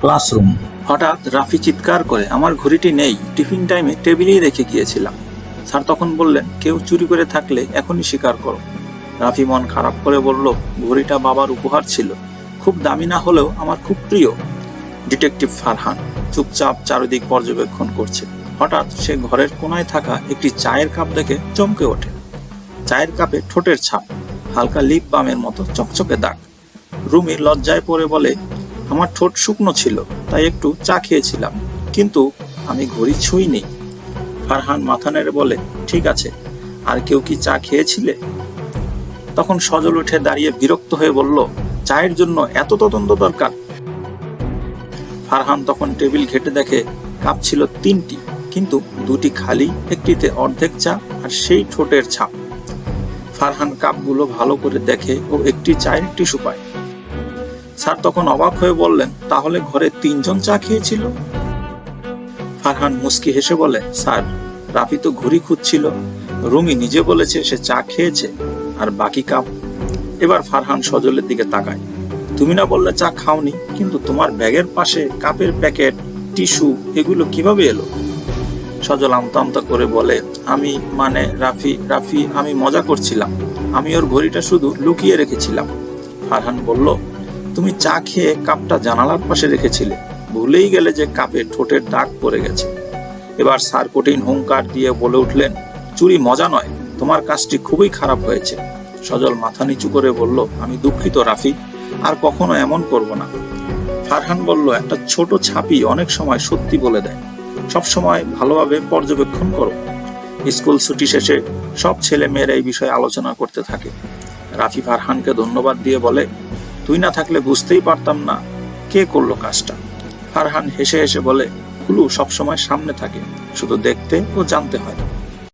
Classroom. হঠাৎ রাফি চিৎকার করে, আমার ঘড়িটি নেই। টিফিন টাইমে টেবিলেই রেখে গিয়েছিলাম। স্যার তখন বললেন, কেউ চুরি করে থাকলে এখনই স্বীকার করো। রাফি মন খারাপ করে বলল, ঘড়িটা বাবার উপহার ছিল। খুব দামি না হলেও আমার খুব প্রিয়। ডিটেকটিভ ফারহান চুপচাপ চারিদিক পর্যবেক্ষণ করছে। হঠাৎ সে ঘরের কোনায় থাকা একটি চায়ের কাপ দেখে চমকে ওঠে। চায়ের কাপে ঠোঁটের ছাপ, হালকা লিপ বামের মতো চকচকে দাগ। রুমি লজ্জায় পড়ে বলে আমার ঠোঁট শুকনো ছিল, তাই একটু চা খেয়েছিলাম। কিন্তু আমি ঘড়ি ছুঁইনি। ফারহান মাথা নেড়ে বলে, ঠিক আছে, আর কেউ কি চা খেয়েছিলে? তখন সজল উঠে দাঁড়িয়ে বিরক্ত হয়ে বলল, চায়ের জন্য এত তদন্ত দরকার? ফারহান তখন টেবিল ঘেটে দেখে, কাপ ছিল তিনটি, কিন্তু দুটি খালি, একটিতে অর্ধেক চা আর সেই ঠোঁটের ছাপ। ফারহান কাপগুলো ভালো করে দেখে ও একটি চায়ের টিস্যু পায়। স্যার তখন অবাক হয়ে বললেন, তাহলে ঘরে তিনজন চা খেয়েছিল? ফারহান মুস্কি হেসে বলে, স্যার, রাফি তো ঘড়ি খুঁজছিল। রুমি নিজে বলেছে সে চা খেয়েছে, আর বাকি কাপ। এবার ফারহান সজলের দিকে তাকায়, তুমি না বললে চা খাওনি, কিন্তু তোমার ব্যাগের পাশে কাপের প্যাকেট, টিস্যু, এগুলো কীভাবে এলো? সজল আমতা আমতা করে বলে, আমি মানে রাফি রাফি, আমি মজা করছিলাম। আমি ওর ঘড়িটা শুধু লুকিয়ে রেখেছিলাম। ফারহান বলল তুমি চা খেয়ে কাপটা জানালার পাশে রেখেছিলে। ভুলেই গেলে যে কাপে ঠোঁটের দাগ পড়ে গেছে। এবার স্যার কঠিন হুঙ্কার দিয়ে বলে উঠলেন, চুরি মজা নয়, তোমার কাজটি খুবই খারাপ হয়েছে। সজল মাথা নিচু করে বলল, আমি দুঃখিত রাফি, আর কখনো এমন করব না। ফারহান বলল, একটা ছোট ছাপি অনেক সময় সত্যি বলে দেয়। সব সময় ভালোভাবে পর্যবেক্ষণ করো। স্কুল ছুটি শেষে সব ছেলে মেয়েরা এই বিষয়ে আলোচনা করতে থাকে। রাফি ফারহানকে ধন্যবাদ দিয়ে বলে তুই না থাকলে বুঝতেই পারতাম না কে করল কাজটা। ফারহান হেসে হেসে বলে, কুলু সবসময় সামনে থাকে, শুধু দেখতে ও জানতে হয়।